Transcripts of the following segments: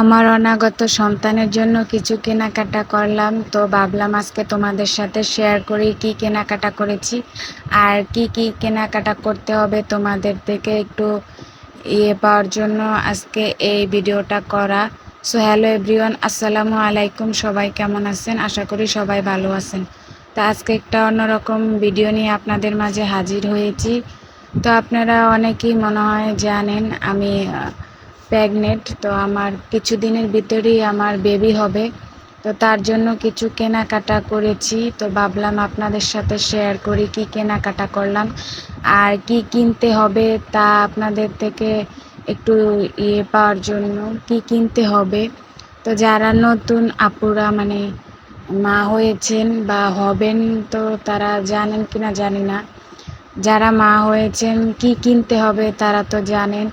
আমার অনাগত সন্তানের জন্য কিছু কেনাকাটা করলাম, তো ভাবলাম আজকে তোমাদের সাথে শেয়ার করি কি কেনাকাটা করেছি। আর কি কি কেনাকাটা করতে হবে তোমাদের থেকে একটু ইয়ে পাওয়ার জন্য আজকে এই ভিডিওটা করা। সো হ্যালো এভরিওয়ান আসসালামু আলাইকুম, সবাই কেমন আছেন? আশা করি সবাই ভালো আছেন। তো আজকে একটা অন্যরকম ভিডিও নিয়ে আপনাদের মাঝে হাজির হয়েছি। তো আপনারা অনেকেই মনে হয় জানেন, আমি প্রেগনেন্ট তো আমার কিছু দিনের ভিতরেই আমার বেবি হবে। তো তার জন্য কিছু কেনাকাটা করেছি। তো ভাবলাম আপনাদের সাথে শেয়ার করি কি কেনাকাটা করলাম। আর কি কিনতে হবে তা আপনাদের থেকে একটু ইয়ে পাওয়ার জন্য কি কিনতে হবে। তো যারা নতুন আপুরা মানে মা হয়েছেন বা হবেন, তো তারা জানেন কিনা জানি না। যারা মা হয়েছেন, কি কিনতে হবে তারা তো জানেন।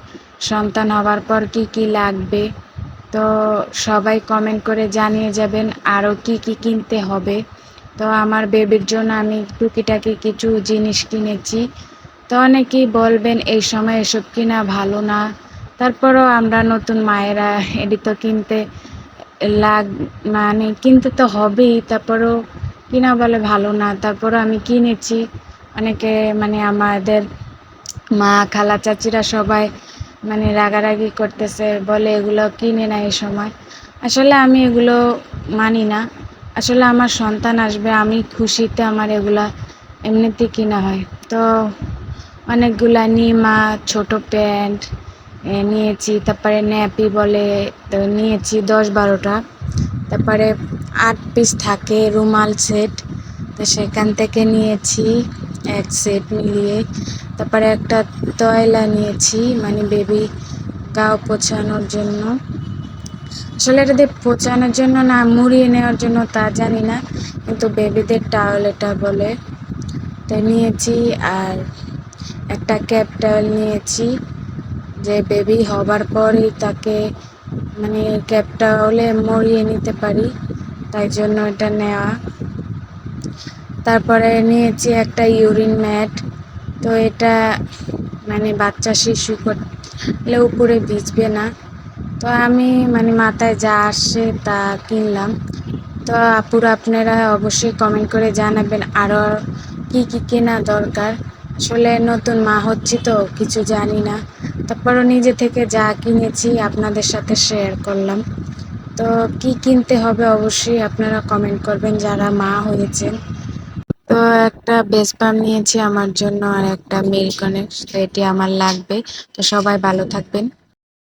সন্তান হওয়ার পর কি কি লাগবে? তো সবাই কমেন্ট করে জানিয়ে যাবেন আরও কি কি কিনতে হবে। তো আমার বেবির জন্য আমি টুকিটাকি কিছু জিনিস কিনেছি। তো অনেকেই বলবেন, এই সময় এসব কিনা ভালো না। তারপরও আমরা নতুন মায়েরা এটি তো কিনতে লাগ মানে কিনতে তো হবেই, তারপরও কিনা বলে ভালো না। তারপরও আমি কিনেছি। অনেকে মানে আমাদের মা, খালা, চাচিরা সবাই মানে রাগারাগি করতেছে, বলে এগুলো কিনে না এই সময়। আসলে আমি এগুলো মানি না। আসলে আমার সন্তান আসবে, আমি খুশিতে আমার এগুলা এমনিতে কিনা হয়। তো অনেকগুলা নিমা, ছোট প্যান্ট নিয়েছি, তারপরে ন্যাপি বলে তো নিয়েছি দশ বারোটা। তারপরে আট পিস থাকে, রুমাল সেট তো সেখান থেকে নিয়েছি। এক সেট মিলিয়ে। তারপরে একটা তয়লা নিয়েছি মানে বেবি গাও পোছানোর জন্য। আসলে এটা দিয়ে পোছানোর জন্য না, মুড়িয়ে নেওয়ার জন্য তা জানি না, কিন্তু বেবিদের টাওয়েল এটা বলে। তো নিয়েছি আর একটা ক্যাপ টাওয়েল নিয়েছি, যে বেবি হবার পরই তাকে মানে ক্যাপ টাওয়েলে মরিয়ে নিতে পারি, তাই জন্য এটা নেওয়া। তারপরে নিয়েছি একটা ইউরিন ম্যাট। তো এটা মানে বাচ্চা শিশু করলে উপরে ভিজবে না। তো আমি মানে মাথায় যা আসে তা কিনলাম। তো আপুরা আপনারা অবশ্যই কমেন্ট করে জানাবেন আরও কি কি কেনা দরকার। আসলে নতুন মা হচ্ছি তো, কিছু জানি না। তারপরও নিজে থেকে যা কিনেছি আপনাদের সাথে শেয়ার করলাম। তো কি কিনতে হবে অবশ্যই আপনারা কমেন্ট করবেন যারা মা হয়েছেন। তো একটা বেস পাম্প নিয়েছি আমার জন্য আর একটা মিল্ক অনেক তো এটি আমার লাগবে। তো সবাই ভালো থাকবেন।